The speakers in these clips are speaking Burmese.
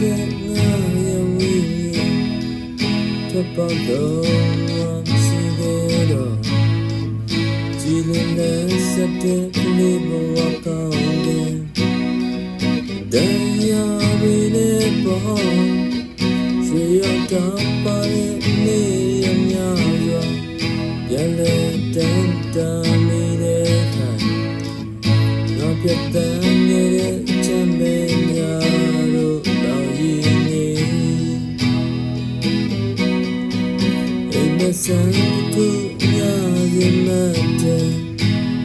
တဲ့ငါရဲ့ဝိညာဉ်ထပ်ပေါတော့ရှိခဲ့တော့ကြည်လင်တဲ့စတဲ့ကလေးဘဝကောင်းတဲ့တရားရင်းနဲ့ပေါ်ရွှေရတော့ပါရဲ့နေရများစွာပြန်လဲတန်တမ်းနေတဲ့ခိုင်ငါပြတ်တမ်းနေတဲ့ချမ်းမဲ အိမ်မဆန်ကူရရင်မတဲ့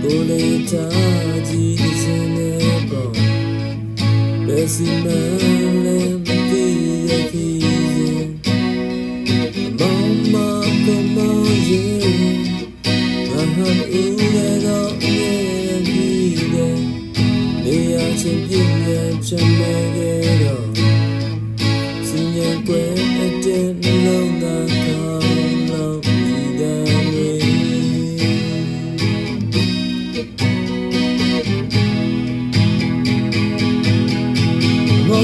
ကိုလေးချာကြီးစင်းနေပေါ်ဘယ်စီမလဲမသိရသေး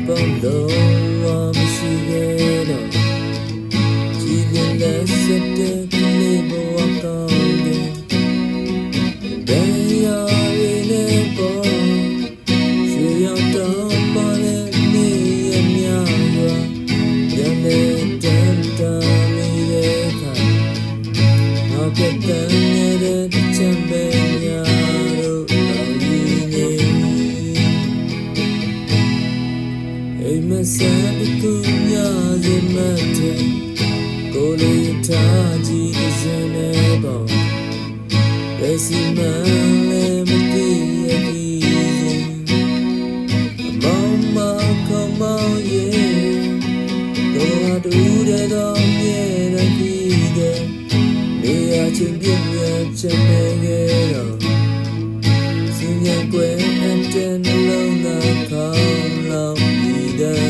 ပ်ပေါ်လုံးဝမရှိခဲ့တော့ကြည်လင်လက်စတဲ့ကလေးဘဝကောင်းတဲ့ လေးထားကြည့်စနေပေါ့ဘယ်စီမံလဲမသိရသည်အမောင်မကမောင်ရဲ့တော့တူတဲ့တော့မြဲတဲ့ပြီးတဲ့နေရာချင်းပြည့်မြတ်ချင်နေခဲ့တော့စင်ရကွယ်အန်တန်လုံးသာခေါင်းလောင်းပြီးတဲ့